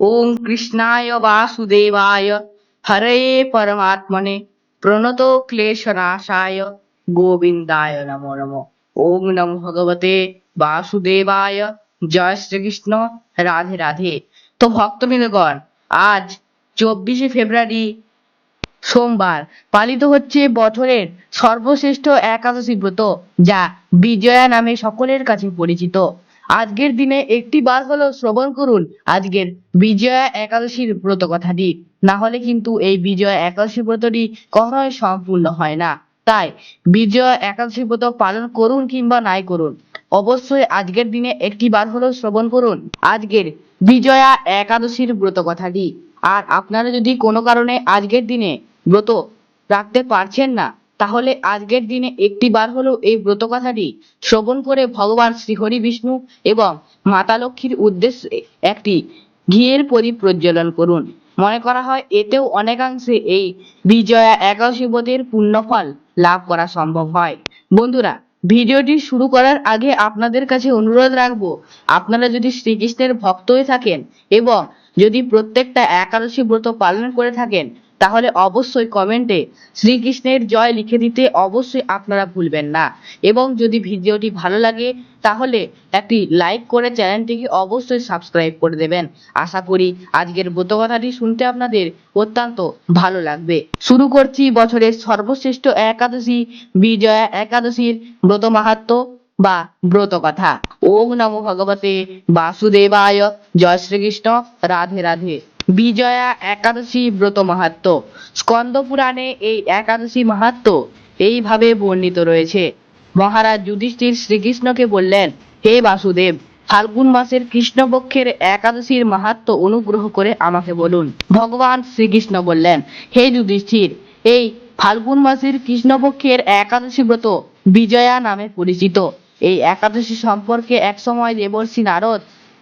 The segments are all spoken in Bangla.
ওম কৃষ্ণায় বাসুদেবায়। হরে পরমাত্মনে প্রণত ক্লেশনাশায়। গোবিন্দায় নমো নমঃ। ওম নমো ভগবতে বাসুদেবায়। জয় শ্রীকৃষ্ণ। রাধে রাধে। তো ভক্তবৃন্দগণ, আজ চব্বিশে ফেব্রুয়ারি সোমবার পালিত হচ্ছে বছরের সর্বশ্রেষ্ঠ একাদশী ব্রত, যা বিজয়া নামে সকলের কাছে পরিচিত। আজকের দিনে একটি বার হলো শ্রবণ করুন। আজকের বিজয়া একাদশীর ব্রত কথাটি। না হলে কিন্তু এই বিজয়া একাদশী ব্রতটি কখনোই সম্পূর্ণ হয় না। তাই বিজয়া একাদশী ব্রত পালন করুন কিংবা নাই করুন, অবশ্যই আজকের দিনে একটি বার হলো শ্রবণ করুন। আজকের বিজয়া একাদশীর ব্রত কথাটি। আর আপনারা যদি কোনো কারণে আজকের দিনে ব্রত রাখতে পারছেন না তাহলে আজকের দিনে একটি বার হলেও এই ব্রত কথাটি শ্রবণ করে ভগবান শ্রীহরি বিষ্ণু এবং মাতা লক্ষ্মীর উদ্দেশ্যে একটি ঘিয়ের প্রদীপ প্রজ্বলন করুন। মনে করা হয় এতেও অনেকাংশে এই বিজয়া একাদশী ব্রতের পুণ্যফল লাভ করা সম্ভব হয়। বন্ধুরা, ভিডিওটি শুরু করার আগে আপনাদের কাছে অনুরোধ রাখব, আপনারা যদি শ্রীকৃষ্ণের ভক্ত হয়ে থাকেন এবং যদি প্রত্যেকটা একাদশী ব্রত পালন করে থাকেন তাহলে অবশ্যই কমেন্টে শ্রীকৃষ্ণের জয় লিখে দিতে অবশ্যই আপনারা ভুলবেন না। এবং যদি ভিডিওটি ভালো লাগে, তাহলে একটি লাইক করে চ্যানেলটিকে অবশ্যই সাবস্ক্রাইব করে দেবেন। আশা করি আজকের ব্রত কথাটি শুনতে আপনাদের অত্যন্ত ভালো লাগবে। শুরু করছি বছরের সর্বশ্রেষ্ঠ একাদশী, বিজয়া একাদশীর ব্রত মাহাত্ম্য বা ব্রত কথা। ওম নমো ভগবতে বাসুদেবায়। জয় শ্রীকৃষ্ণ। রাধে রাধে। বিজয়া একাদশী ব্রত মাহাত্ম্য স্কন্দ পুরাণে এই একাদশী মাহাত্ম্য এইভাবে বর্ণিত রয়েছে। মহারাজ যুধিষ্ঠির শ্রীকৃষ্ণকে বললেন, হে বাসুদেব, ফাল্গুন মাসের কৃষ্ণপক্ষের একাদশীর মাহাত্ম্য অনুগ্রহ করে আমাকে বলুন। ভগবান শ্রীকৃষ্ণ বললেন, হে যুধিষ্ঠির, এই ফাল্গুন মাসের কৃষ্ণপক্ষের একাদশী ব্রত বিজয়া নামে পরিচিত। এই একাদশী সম্পর্কে একসময় দেবর্ষী নারদ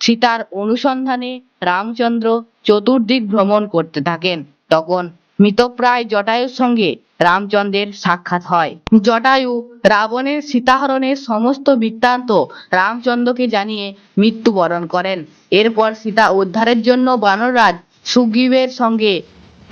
সীতার অনুসন্ধানে রামচন্দ্র চতুর্দিক ভ্রমণ করতে থাকেন। তখন মৃতপ্রায় জটায়ুর সঙ্গে রামচন্দ্রের সাক্ষাৎ হয়। জটায়ু রাবণের সীতাহরণের সমস্ত বৃত্তান্ত রামচন্দ্রকে জানিয়ে মৃত্যুবরণ করেন। এরপর সীতা উদ্ধারের জন্য বানররাজ সুগ্রীবের সঙ্গে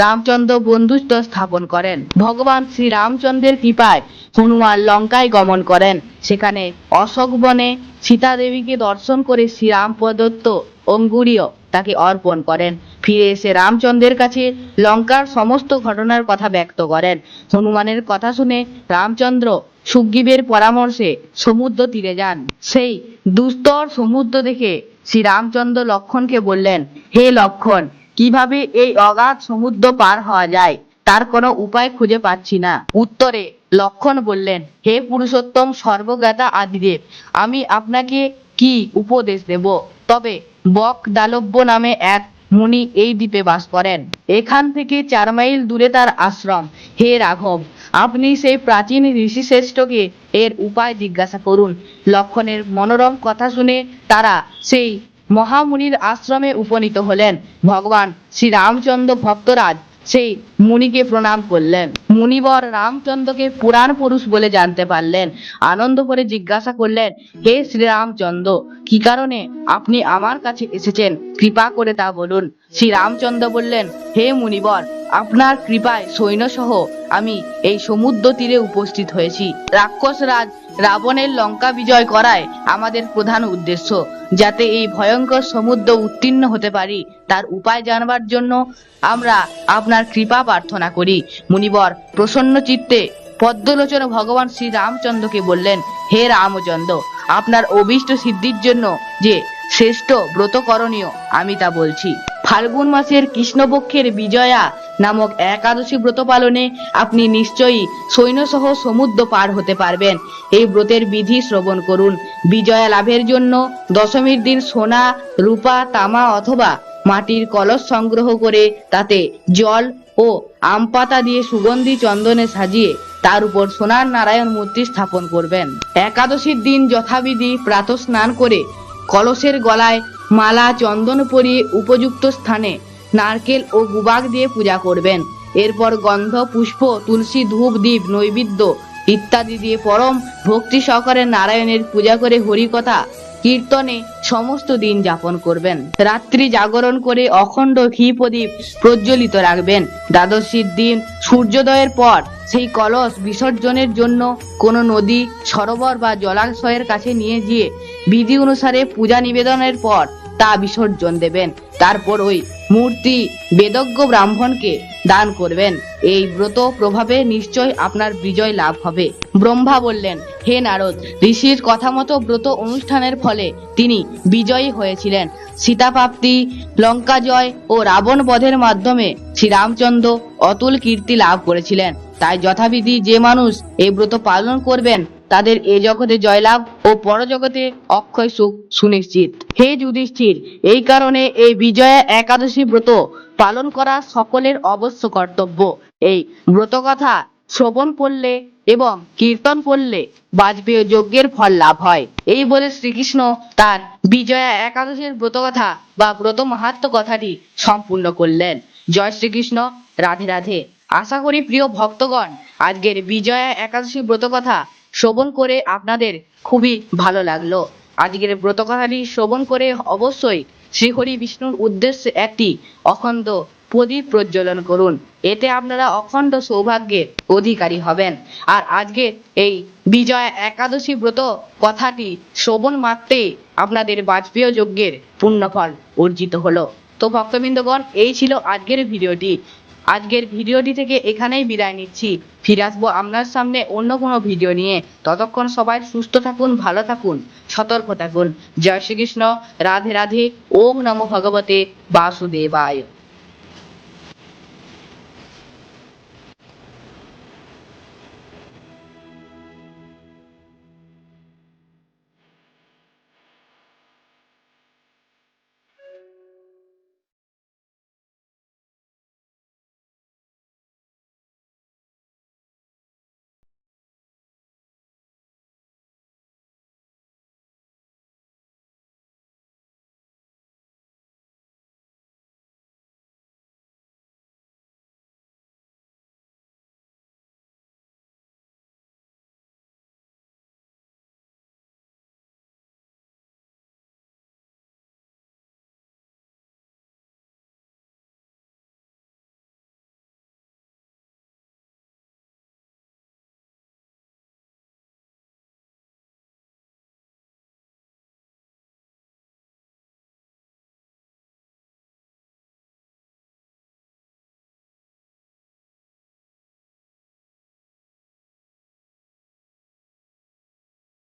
রামচন্দ্র বন্ধুত্ব স্থাপন করেন। ভগবান শ্রী রামচন্দ্রের কৃপায় হনুমান লঙ্কায় গমন করেন। সেখানে অশোক বনে সীতা দেবীকে দর্শন করে শ্রীরাম প্রদত্ত অঙ্গুরীয় তাকে অর্পণ করেন। ফিরে এসে রামচন্দ্রের কাছে লঙ্কার সমস্ত ঘটনার কথা ব্যক্ত করেন। হনুমানের কথা শুনে রামচন্দ্র সুগ্রীবের পরামর্শে সমুদ্র তীরে যান। সেই দুস্তর সমুদ্র দেখে শ্রী রামচন্দ্র লক্ষণকে বললেন, হে লক্ষণ কীভাবে এই অগাধ সমুদ্র পার হওয়া যায়, তার কোনো উপায় খুঁজে পাচ্ছি না। উত্তরে লক্ষণ বললেন, হে পুরুষোত্তম সর্বজ্ঞাতা আদিদেব, আমি আপনাকে কি উপদেশ দেব? তবে বক দালব্য নামে এক মুনি এই দ্বীপে বাস করেন। এখান থেকে চার মাইল দূরে তার আশ্রম। হে রাঘব, আপনি সেই প্রাচীন ঋষি শ্রেষ্ঠকে এর উপায় জিজ্ঞাসা করুন। লক্ষণের মনোরম কথা শুনে তারা সেই মহামুনির আশ্রমে উপনীত হলেন। ভগবান শ্রী রামচন্দ্র ভক্তরাজ সেই মুনিকে প্রণাম করলেন। মুনিবর রামচন্দ্রকে পুরাণ পুরুষ বলে জানতে পারলেন। আনন্দ করে জিজ্ঞাসা করলেন, হে শ্রীরামচন্দ্র, কি কারণে আপনি আমার কাছে এসেছেন? কৃপা করে তা বলুন। শ্রী রামচন্দ্র বললেন, হে মুনিবর, আপনার কৃপায় সৈন্যসহ আমি এই সমুদ্র তীরে উপস্থিত হয়েছি। রাক্ষসরাজ রাবণের লঙ্কা বিজয় করায় আমাদের প্রধান উদ্দেশ্য। যাতে এই ভয়ঙ্কর সমুদ্র উত্তীর্ণ হতে পারি, তার উপায় জানবার জন্য আমরা আপনার কৃপা প্রার্থনা করি। মুনিবর প্রসন্ন চিত্তে পদ্মলোচন ভগবান শ্রী রামচন্দ্রকে বললেন, হে রামচন্দ্র, আপনার অভীষ্ট সিদ্ধির জন্য যে শ্রেষ্ঠ ব্রত করণীয় আমি তা বলছি। ফাল্গুন মাসের কৃষ্ণপক্ষের বিজয়া নামক একাদশী ব্রত পালনে আপনি নিশ্চয়ই সৈন্যসহ সমুদ্র পার হতে পারবেন। এই ব্রতের বিধি শ্রবণ করুন। বিজয়া লাভের জন্য দশমীর দিন সোনা, রূপা, তামা অথবা মাটির কলস সংগ্রহ করে তাতে জল ও আম পাতা দিয়ে সুগন্ধি চন্দনে সাজিয়ে তার উপর সোনার নারায়ণ মূর্তি স্থাপন করবেন। একাদশীর দিন যথাবিধি প্রাত স্নান করে কলসের গলায় মালা, চন্দন পরিয়ে উপযুক্ত স্থানে নারকেল ও গুবাক দিয়ে পূজা করবেন। এরপর গন্ধ, পুষ্প, তুলসী ধূপ দ্বীপ নৈবেদ্য ইত্যাদি দিয়ে পরম ভক্তি সহকারে নারায়ণের পূজা করে হরিকথা, কীর্তনে সমস্ত দিন যাপন করবেন। রাত্রি জাগরণ করে অখণ্ড ঘি প্রদীপ প্রজ্বলিত রাখবেন। দ্বাদশীর দিন, সূর্যোদয়ের পর সেই কলস বিসর্জনের জন্য কোনো নদী, সরোবর বা জলাশয়ের কাছে নিয়ে গিয়ে বিধি অনুসারে পূজা নিবেদনের পর তা বিসর্জন দেবেন। তারপর ওই মূর্তি বেদজ্ঞ ব্রাহ্মণকে দান করবেন। এই ব্রত প্রভাবে নিশ্চয় আপনার বিজয় লাভ হবে। ব্রহ্মা বললেন, হে নারদ, ঋষির কথা মতো ব্রত অনুষ্ঠানের ফলে তিনি বিজয়ী হয়েছিলেন। সীতাপ্রাপ্তি লঙ্কা জয় ও রাবণ বধের মাধ্যমে শ্রীরামচন্দ্র অতুল কীর্তি লাভ করেছিলেন। তাই যথাবিধি যে মানুষ এই ব্রত পালন করবেন তাদের এ জগতে জয়লাভ ও পরজগতে অক্ষয় সুখ সুনিশ্চিত। হে যুধিষ্ঠির, এই কারণে এই বিজয়া একাদশী ব্রত পালন করা সকলের অবশ্য কর্তব্য। এই ব্রত কথা শ্রবণ করলে এবং কীর্তন করলে বাজপেয় যজ্ঞের ফল লাভ হয়। এই বলে শ্রীকৃষ্ণ তার বিজয়া একাদশীর ব্রত কথা বা ব্রত মাহাত্ম কথাটি সম্পূর্ণ করলেন। জয় শ্রীকৃষ্ণ, রাধে রাধে। আশা করি প্রিয় ভক্তগণ, আজকের বিজয়া একাদশী ব্রত কথা শ্রবণ করে আপনাদের খুবই ভালো লাগল। আজকের ব্রত কথাটি শ্রবণ করে অবশ্যই শ্রীহরি বিষ্ণুর উদ্দেশ্যে একটি অখণ্ড প্রদীপ প্রজ্বলন করুন। এতে আপনারা অখণ্ড সৌভাগ্যের অধিকারী হবেন। আর আজকে এই বিজয়া একাদশী ব্রত কথাটি শ্রবণ মাত্রে আপনাদের বাজপেয় যজ্ঞের পুণ্যফল অর্জিত হলো। তো ভক্তবৃন্দগণ, এই ছিল আজকের ভিডিওটি। আজকের ভিডিওটি থেকে এখানেই বিদায় নিচ্ছি। ফিরে আসব আপনার সামনে অন্য কোনো ভিডিও নিয়ে। ততক্ষণ সবাই সুস্থ থাকুন, ভালো থাকুন, সতর্ক থাকুন। জয় শ্রীকৃষ্ণ। রাধে রাধে। ওম নমো ভগবতে বাসুদেবায়।